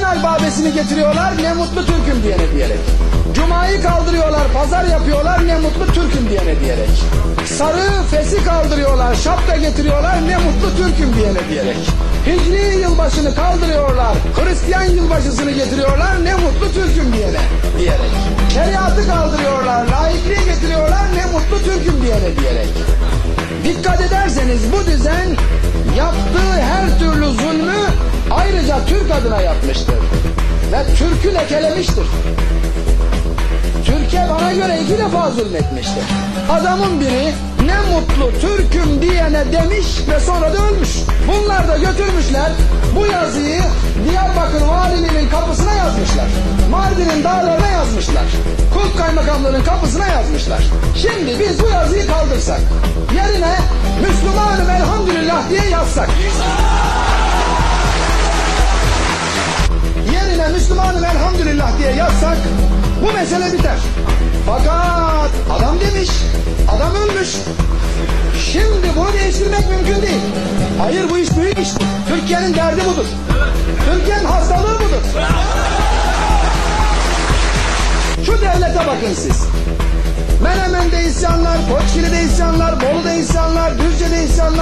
Cuma'nın albabesini getiriyorlar ne mutlu Türk'üm diyene diyerek. Cuma'yı kaldırıyorlar, pazar yapıyorlar ne mutlu Türk'üm diyene diyerek. Sarı fesi kaldırıyorlar, şapka getiriyorlar ne mutlu Türk'üm diyene diyerek. Hicri yılbaşını kaldırıyorlar, Hristiyan yılbaşısını getiriyorlar ne mutlu Türk'üm diyene diyerek. Şeriatı kaldırıyorlar, laikliği getiriyorlar ne mutlu Türk'üm diyene diyerek. Dikkat ederseniz bu düzen Türk adına yapmıştır. Ve Türk'ü lekelemiştir. Türkiye bana göre iki defa zulmetmiştir. Adamın biri ne mutlu Türk'üm diyene demiş ve sonra da ölmüş. Bunlar da götürmüşler bu yazıyı Diyarbakır valiliğinin kapısına yazmışlar. Mardin'in dağlarına yazmışlar. Kurt kaymakamlığının kapısına yazmışlar. Şimdi biz bu yazıyı kaldırsak, yerine Müslümanım elhamdülillah diye yazsak. Müslümanım elhamdülillah diye yazsak bu mesele biter. Fakat adam demiş, adam ölmüş. Şimdi bunu değiştirmek mümkün değil. Hayır bu iş büyük iş. Türkiye'nin derdi budur. Türkiye'nin hastalığı budur. Şu devlete bakın siz. Menemen'de isyanlar, Koçgili'de isyanlar, Bolu'da isyanlar, Düzce'de isyanlar,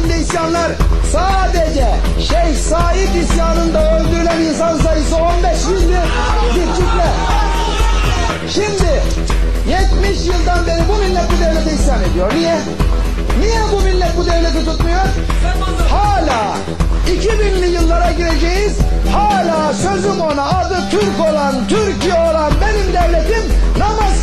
Dersim'de isyanlar. Sadece Şeyh Said isyanında öldürülen insan sayısı 15 bindir. Dipçikle. Şimdi 70 yıldan beri bu millet bu devlete isyan ediyor. Niye? Niye bu millet bu devleti tutmuyor? Hala 2000'li yıllara gireceğiz. Hala sözüm ona adı Türk olan, Türkiye olan benim devletim namaz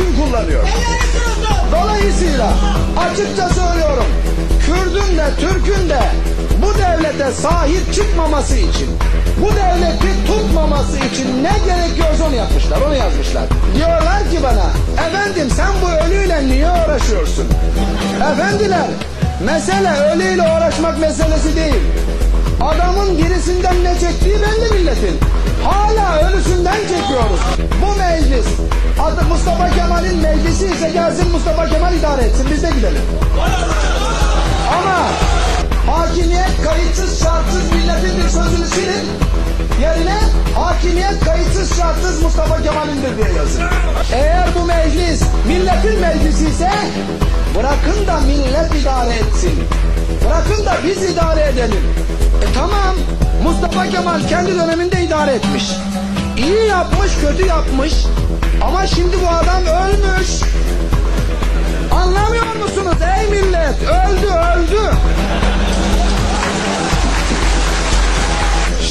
için kullanıyor. Dolayısıyla açıkça söylüyorum. Kürdün de Türk'ün de bu devlete sahip çıkmaması için, bu devleti tutmaması için ne gerekiyorsa onu yapmışlar, onu yazmışlar. Diyorlar ki bana, efendim sen bu ölüyle niye uğraşıyorsun? Efendiler, mesele ölüyle uğraşmak meselesi değil. Adamın dirisinden ne çektiği belli milletin. Hala ölüsünden Mustafa Kemal'in meclisi ise gelsin Mustafa Kemal idare etsin biz de gidelim. Ama hakimiyet kayıtsız şartsız milletin bir sözünü silin. Yerine hakimiyet kayıtsız şartsız Mustafa Kemal'indir diye yazın. Eğer bu meclis milletin meclisi ise bırakın da millet idare etsin. Bırakın da biz idare edelim. E tamam Mustafa Kemal kendi döneminde idare etmiş. İyi yapmış kötü yapmış. Ama şimdi adam ölmüş. Anlamıyor musunuz ey millet? Öldü öldü.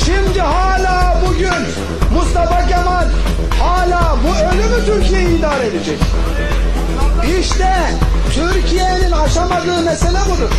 Şimdi hala bugün Mustafa Kemal hala bu ölü mü Türkiye'yi idare edecek? İşte Türkiye'nin aşamadığı mesele budur.